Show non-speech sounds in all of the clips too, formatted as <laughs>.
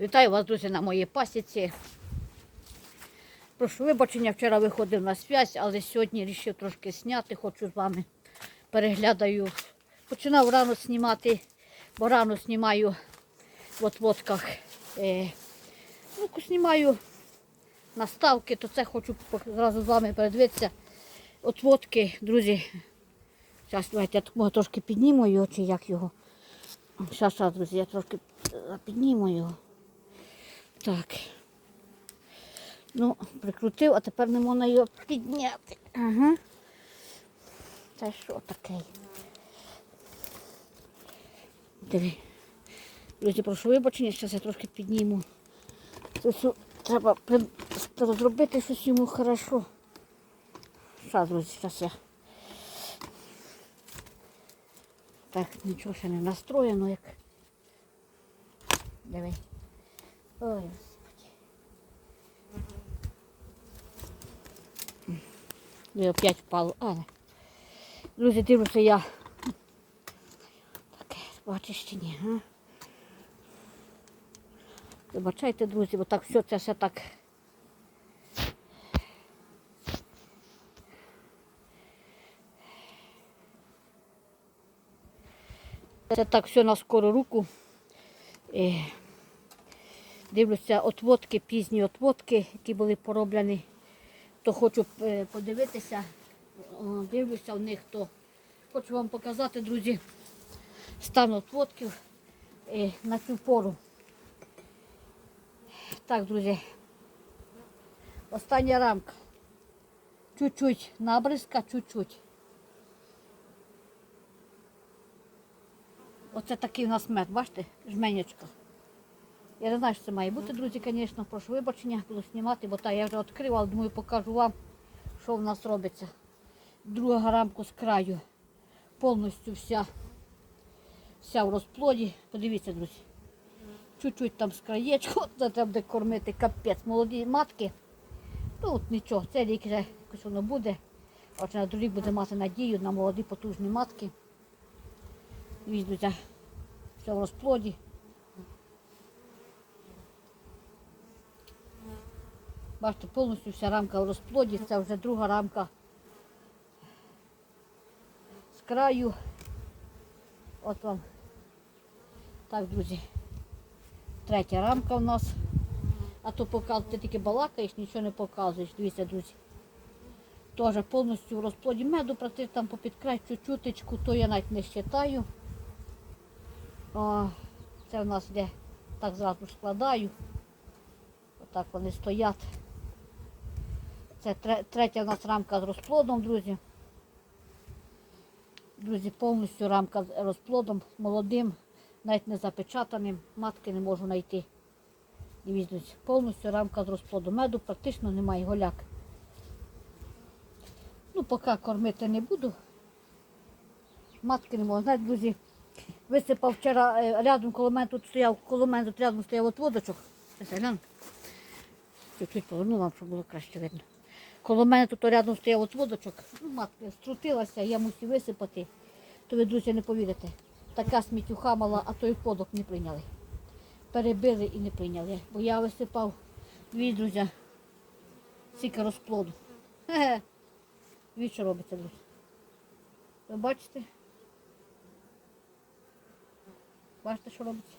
Вітаю вас, друзі, на моїй пасіці. Прошу вибачення, вчора виходив на связь, але сьогодні вирішив трошки зняти, хочу з вами переглядаю. Починав рано знімати, бо рано знімаю в отводках. Е, ну, знімаю наставки, то це хочу зразу з вами передивитися. Отводки, друзі. Зараз давайте я трошки підніму його, чи як його. Зараз, зараз, друзі, я трошки е, підніму його. Так. Ну, прикрутив, а тепер не можна його підняти. Ага. Це що таке? Диви. Друзі, прошу вибачення, зараз я трошки підніму. Все треба розробити щось йому хорошо. Зараз, друзі, зараз я. Так, нічого ще не настроєно, як. Диви. Ой. І опять впало. А, не. Друзі, дивлюся я. Таке, бачиш чи ні, а? Вибачайте, друзі, бо так все це все так. Це так все на скору руку. Дивлюся отводки, пізні отводки, які були пороблені. То хочу е, подивитися. Дивлюся в них, то хочу вам показати, друзі, стан отводків е, на цю пору. Так, друзі. Остання рамка. Чуть-чуть набризка, чуть-чуть. Оце такий у нас мед, бачите, жменячка. Я не знаю, що це має бути, друзі, звісно, прошу вибачення, буду знімати, бо та я вже відкрила, думаю, покажу вам, що в нас робиться. Друга рамка з краю. Повністю вся, вся в розплоді. Подивіться, друзі. Чуть-чуть там з краєчку, <laughs> це треба буде кормити капець. Молоді матки. Ну от нічого, цей рік вже якось воно буде. Отже, на другий буде мати надію на молоді потужні матки. Дивіться, все в розплоді. Бачите, повністю вся рамка в розплоді. Це вже друга рамка з краю. От вам. Так, друзі. Третя рамка у нас. А то поки ти тільки балакаєш, нічого не показуєш. Дивіться, друзі. Теж повністю в розплоді меду, практично там попід край чуть-чуточку, то я навіть не вважаю. О, це в нас де так зразу складаю. Отак вони стоять. Це третя у нас рамка з розплодом, друзі. Друзі, повністю рамка з розплодом, молодим, навіть не запечатаним. Матки не можу знайти. Дивіться, повністю рамка з розплодом. Меду практично немає голяк. Ну, поки кормити не буду. Матки не можу. Знаєте, друзі, висипав вчора е, рядом коло мене тут стояв, коло мене тут рядом стояв от водочок. Чуть-чуть поверну вам, щоб було краще видно. Коло мене тут рядом стояв от водочок. Ну, матка струтилася, я мусив висипати. То ви, друзі, не повірите. Така сміттюха мала, а той подок не прийняли. Перебили і не прийняли. Бо я висипав дві, друзі, стільки розплоду. Хе-хе. Що робиться, друзі. Ви бачите? Бачите, що робиться?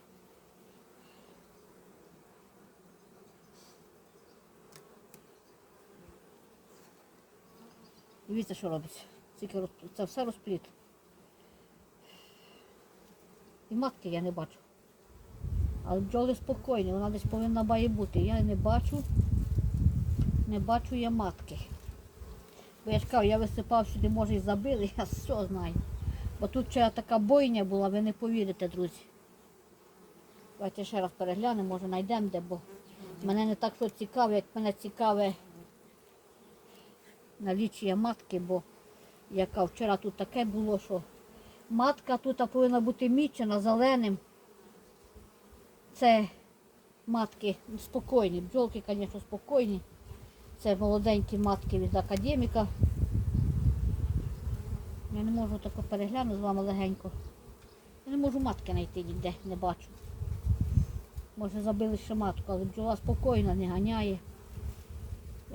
Дивіться, що робиться. Скільки роз- Це все розпліт. І матки я не бачу. Але бджоли спокійні, вона десь повинна має бути. Я не бачу, не бачу я матки. Бо я ж кажу, я висипав сюди, може і забили, <laughs> я все знаю. Бо тут вчора така бойня була, ви не повірите, друзі. Давайте ще раз переглянемо, може знайдемо де, бо мене не так що цікаве, як мене цікаве налічує матки, бо яка вчора тут таке було, що матка тут повинна бути мічена зеленим. Це матки спокійні, бджолки, звісно, спокійні. Це молоденькі матки від академіка. Я не можу тако переглянути з вами легенько. Я не можу матки знайти ніде, не бачу. Може забили ще матку, але бджола спокійно не ганяє.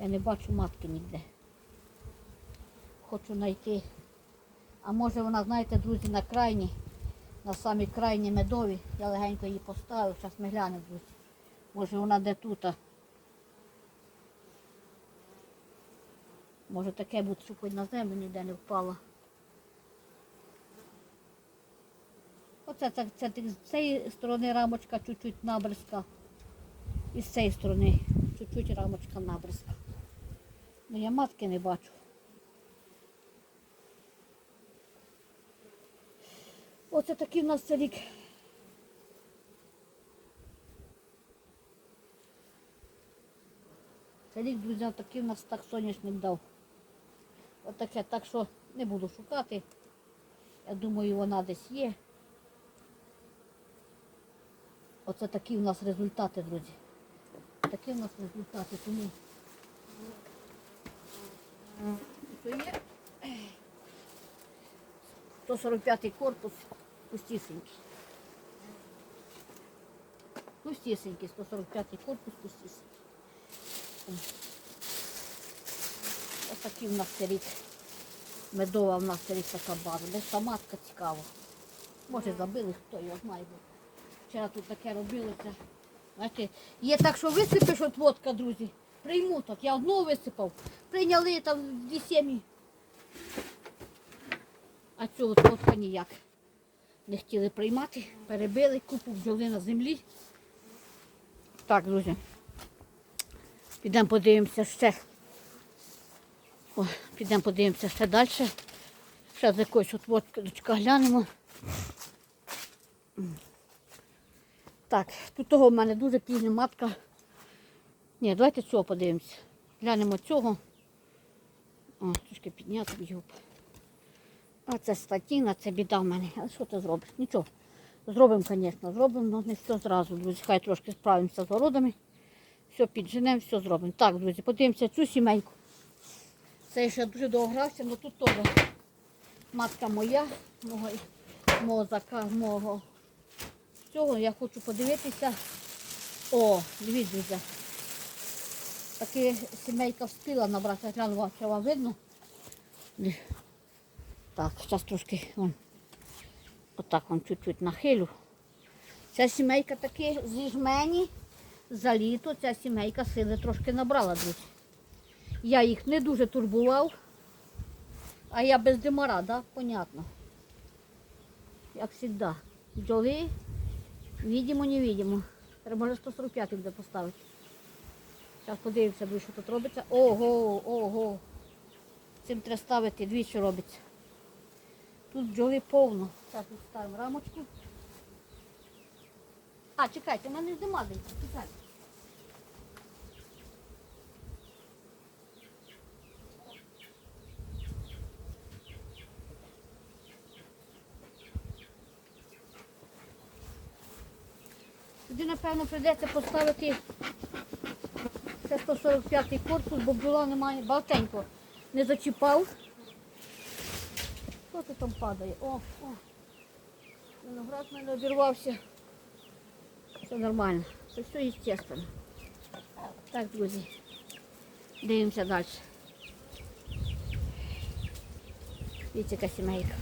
Я не бачу матки ніде. Хочу знайти. А може вона, знаєте, друзі, на крайні, на самі крайні медові. Я легенько її поставив, зараз ми глянемо, друзі. Може вона де тут. Може таке буде, щоб на землю ніде не впала. Оце це, це, це з цієї сторони рамочка чуть-чуть набризка. І з цієї сторони чуть-чуть рамочка набризка. Ну я матки не бачу. Оце такий в нас це рік. Це рік, друзі, такий в нас так соняшник дав. Отаке, так що не буду шукати. Я думаю, вона десь є. Оце такі в нас результати, друзі. Такі в нас результати. Тому то є 145 корпус пустісенький. Пустісенький, 145 корпус пустісенький. Ось такий в нас рік. Медова в нас рік така база. Десь та матка цікава. Може забили, хто його знає. Вчора тут таке робилося. Знаєте, є так, що висипеш от водка, друзі. Прийму так. Я одного висипав. Прийняли там дві сім'ї. А цього водка ніяк. Не хотіли приймати, перебили, купу бджоли на землі. Так, друзі. Підемо подивимося ще. Підемо подивимося ще далі. Ще з якоїсь от водочка глянемо. Так, тут того в мене дуже пізня матка. Ні, давайте цього подивимося. Глянемо цього. О, трошки підняти його. А це статіна, це біда в мене. А що ти зробиш? Нічого. Зробимо, звісно, зробимо, але не все зразу, друзі. Хай трошки справимося з городами. Все підженемо, все зробимо. Так, друзі, подивимося цю сімейку. Це ще дуже довго грався, але тут теж матка моя, мого, мого зака, мого цього. Я хочу подивитися. О, дивіться, друзі. Таки сімейка встигла набрати, гляну вам, що вам видно. Так, зараз трошки вон, отак вам чуть-чуть нахилю. Ця сімейка таки зі жмені за літо ця сімейка сили трошки набрала, друзі. Я їх не дуже турбував, а я без димара, да? Понятно. Як завжди. Бджоли, видимо, не видимо. Треба вже 145 буде поставити. Зараз подивимося, що тут робиться. Ого, ого. Цим треба ставити, двічі робиться. Тут бджоли повно. Зараз ми ставимо рамочку. А, чекайте, у мене ж нема. Чекайте. Сюди, напевно, прийдеться поставити це 145 корпус, бо бджола немає багатенько. Не зачіпав. Це там падає? О, о. Виноград мене обірвався. Все нормально. Це все естественно. Так, друзі. Дивимося далі. Дивіться, сімейка.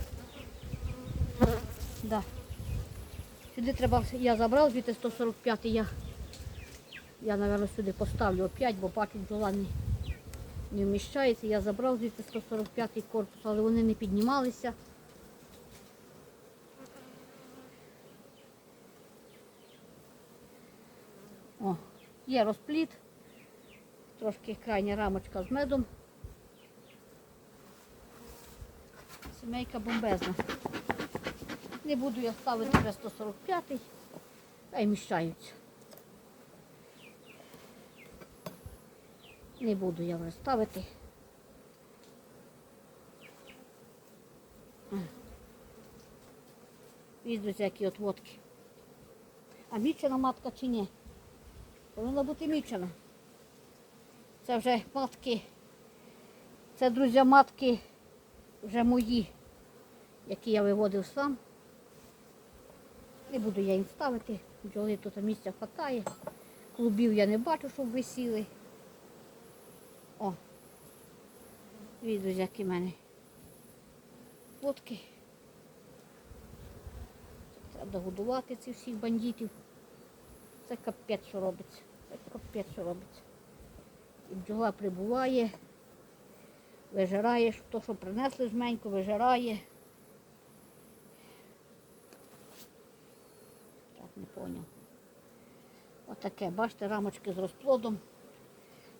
Да. Сюди треба, я забрав звідти 145 я, я, мабуть, сюди поставлю опять, бо бачу, бджола не, вміщається. Я забрав звідти 145 корпус, але вони не піднімалися. О, є розпліт. Трошки крайня рамочка з медом. Сімейка бомбезна. Не буду я ставити вже 145-й, а й міщаються. Не буду я вже ставити. Віздуться, які от водки. А мічена матка чи ні? Повинна бути мічена. Це вже матки. Це, друзі, матки вже мої, які я виводив сам. Не буду я їм ставити. Бджоли тут місця хватає. Клубів я не бачу, щоб висіли. О. Відео, які в мене фотки. Треба годувати цих всіх бандитів. Це капець, що робиться. Це капець, що робиться. І бджола прибуває, вижирає, то, що принесли жменьку, вижирає. Так, не поняв. Отаке, бачите, рамочки з розплодом.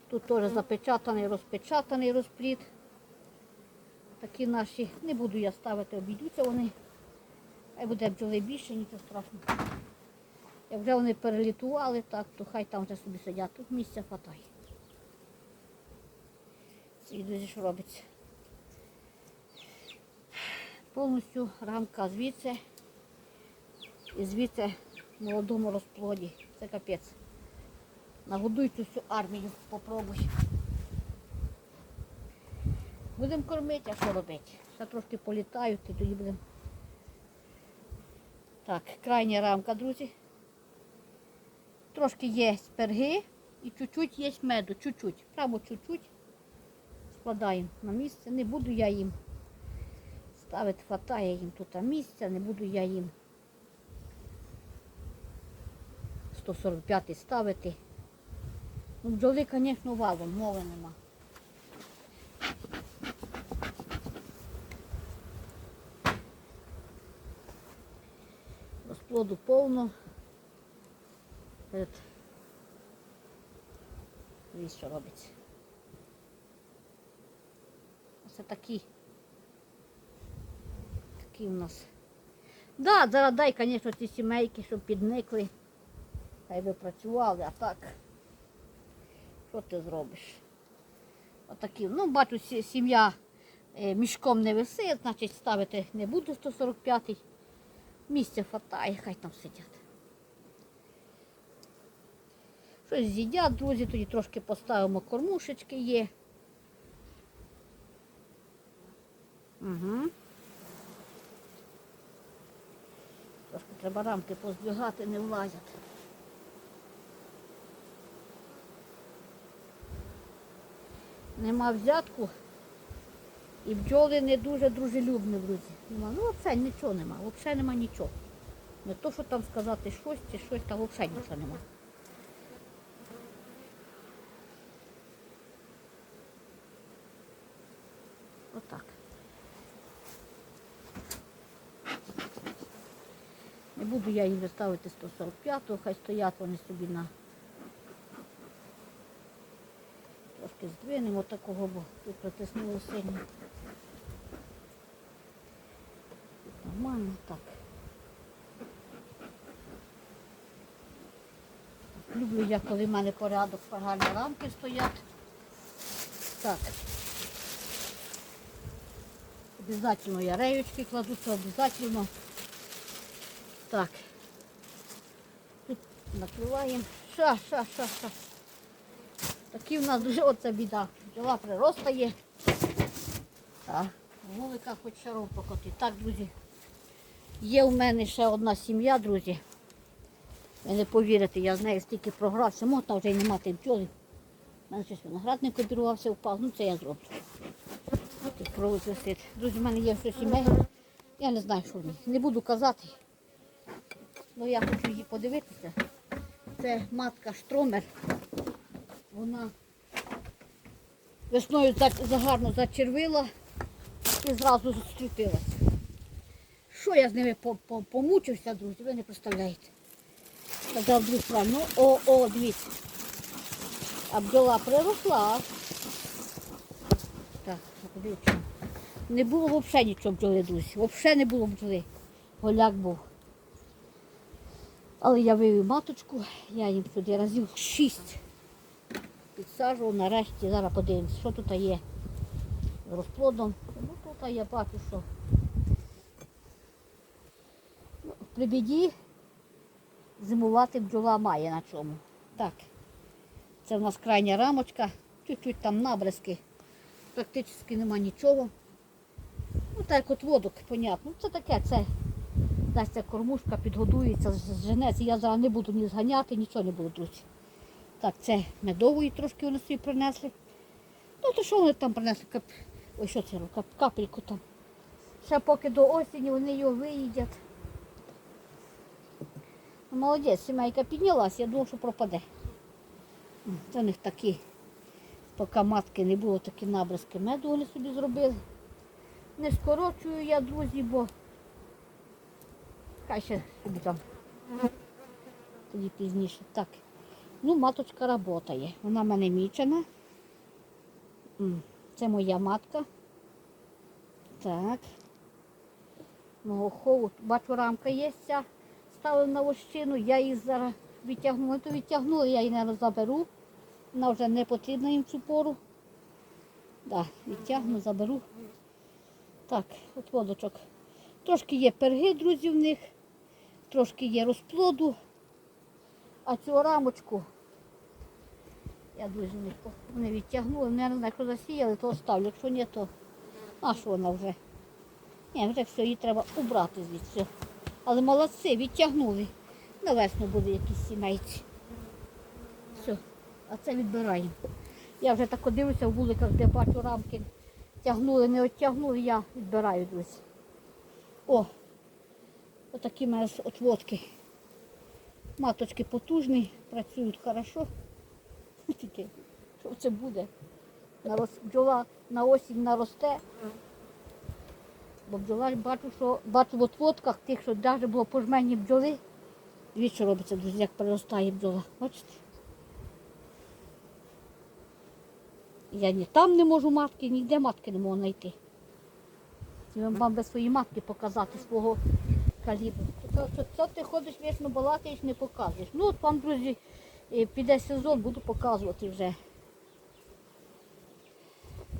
Тут теж запечатаний, розпечатаний розплід. Такі наші, не буду я ставити, обійдуться вони. Хай буде бджоли більше, нічого страшного. Як вже вони перелітували, так, то хай там вже собі сидять. Тут місця хватає. Ці що робиться. Повністю рамка звідси і звідси в молодому розплоді. Це капець. Нагодуй цю всю армію, попробуй. Будемо кормити, а що робити? Ще трошки політають і тоді будемо. Так, крайня рамка, друзі. Трошки є перги і чуть-чуть є меду, чуть-чуть. Прямо чуть-чуть. Складаємо на місце. Не буду я їм ставити, хватає їм тут місця, не буду я їм 145 ставити. Ну, бджоли, звісно, валом, мови нема. Розплоду повно. Дивіться, що робиться. Оце такі. Такі у нас. Да, зараз дай, звісно, ці сімейки, щоб підникли. Хай би працювали, а так. Що ти зробиш? Отакі. Ну, бачу, сім'я е, мішком не висить, значить ставити не буде 145-й. Місця хватає, хай там сидять. Щось з'їдять, друзі, тоді трошки поставимо кормушечки є. Угу. Трошки треба рамки поздвигати, не влазять. Нема взятку. І бджоли не дуже дружелюбні, друзі. Нема. Ну, взагалі нічого нема, взагалі нема нічого. Не то, що там сказати щось чи щось, там взагалі нічого нема. Отак. Не буду я їм ставити 145-го, хай стоять вони собі на трошки здвинемо такого, бо тут притиснуло сильно. Тут Нормально так. Люблю я, коли в мене порядок, гарні рамки стоять. Так. Обязательно я реючки кладу, це обязательно. Так. Тут накриваємо. Ша, ша, ша, ша. Такі в нас дуже оце біда. Бджола приростає. Так. Вулика хоч шаром покоти. Так, друзі. Є у мене ще одна сім'я, друзі. Ви не повірите, я з нею стільки програвся, можна вже й не мати бджоли. У мене щось виноградник обірвався, впав. Ну це я зроблю. Тут провод висить. Друзі, в мене є ще сімей. Я не знаю, що в них. Не буду казати. Ну я хочу її подивитися. Це матка Штромер. Вона весною загарно зачервила і зразу зустрітилася. Що я з ними по- по- помучився, друзі, ви не представляєте. Сказав друг. Ну, о, о, дивіться. А бджола приросла. Так, куди чому? Не було взагалі нічого бджоли, друзі. Взагалі не було бджоли. Голяк був. Але я вивів маточку, я їм сюди разів шість підсаджував, нарешті зараз подивимось, що тут є розплодом. Ну тут я бачу, що ну, при біді зимувати бджола має на чому. Так, це в нас крайня рамочка, чуть-чуть там набризки, практично нема нічого. Ну так от водок, понятно. Це таке, це дасться кормушка, підгодується, зженеться. Я зараз не буду ні зганяти, нічого не буду, друзі. Так, це медової трошки вони собі принесли. Ну, то що вони там принесли? Кап... Ой, що це? Кап... Капельку там. Ще поки до осені вони його виїдять. Молодець, сімейка піднялась, я думав, що пропаде. Це у них такі, поки матки не було, такі набризки меду вони собі зробили. Не скорочую я, друзі, бо хай ще собі там. Тоді пізніше. Так. Ну, маточка работає. Вона в мене мічена. Це моя матка. Так. Мого хову. Бачу, рамка є ця. Ставив на вощину, я її зараз відтягнула. То відтягнула, я її не заберу. Вона вже не потрібна їм цю пору. Так, відтягну, заберу. Так, от водочок. Трошки є перги, друзі, в них, трошки є розплоду. А цю рамочку я дуже не відтягнула. Не знаю, якщо засіяли, то оставлю. Якщо ні, то а що вона вже? Ні, вже все, її треба убрати звідси. Але молодці, відтягнули. На весну буде якісь сімейці. Все, а це відбираємо. Я вже так дивлюся в вуликах, де бачу рамки. Тягнули, не оттягнули, я відбираю друзі. О, отакі в мене отводки. Маточки потужні, працюють хорошо. <laughs> Тільки, що це буде? Бджола на осінь наросте. Бо бджола бачу, що бачу в отводках тих, що навіть було пожмені бджоли. Дивіться, що робиться, друзі, як переростає бджола. Бачите? Я ні там не можу матки, ніде матки не можу знайти. Я вам без своєї матки показати свого калібру. Це ти ходиш вічно балакаєш, не показуєш. Ну от вам, друзі, піде сезон, буду показувати вже.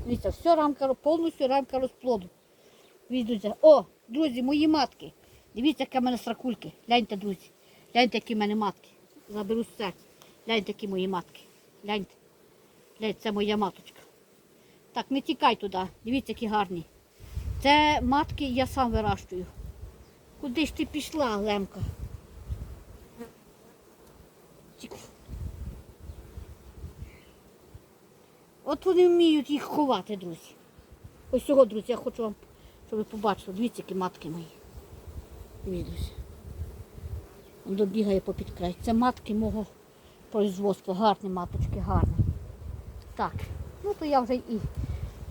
Дивіться, все рамка, повністю рамка розплоду. Відуться. О, друзі, мої матки. Дивіться, яке в мене сракульки. Гляньте, друзі. Гляньте, які в мене матки. Заберу з. Гляньте, які мої матки. Гляньте. Гляньте, це моя маточка. Так, не тікай туди. Дивіться, які гарні. Це матки я сам вирощую. Куди ж ти пішла, Лемка? От вони вміють їх ховати, друзі. Ось цього, друзі, я хочу вам, щоб ви побачили. Дивіться, які матки мої. Дивіться, друзі. Він добігає попід край. Це матки мого производства. Гарні маточки, гарні. Так, ну то я вже і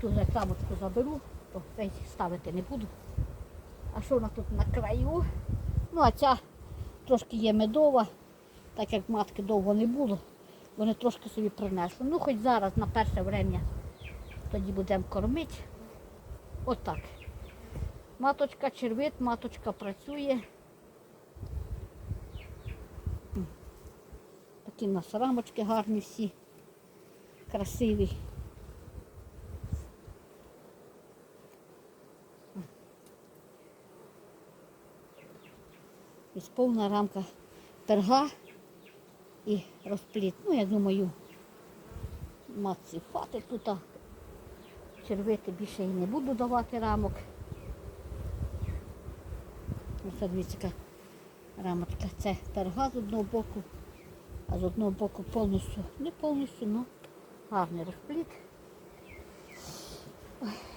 ту рекламочку заберу, то цей ставити не буду. А що вона тут на краю? Ну, а ця трошки є медова, так як матки довго не було, вони трошки собі принесли. Ну, хоч зараз на перше время тоді будемо кормити. Отак. Маточка червить, маточка працює. Такі в нас рамочки гарні всі, красиві. Ось повна рамка перга і розпліт. Ну, я думаю, матці хватить тут. Червити більше і не буду давати рамок. Ось дивіться, яка рамочка. Це перга з одного боку, а з одного боку повністю, не повністю, але гарний розпліт.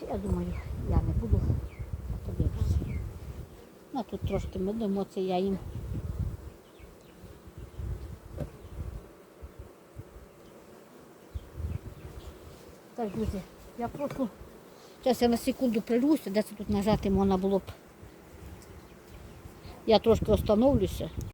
Я думаю, я не буду а подивлюся. Ну, тут трошки ми дамо, це я їм. Так, друзі, я прошу. Зараз я на секунду прирвуся, де це тут нажати можна було б. Я трошки остановлюся.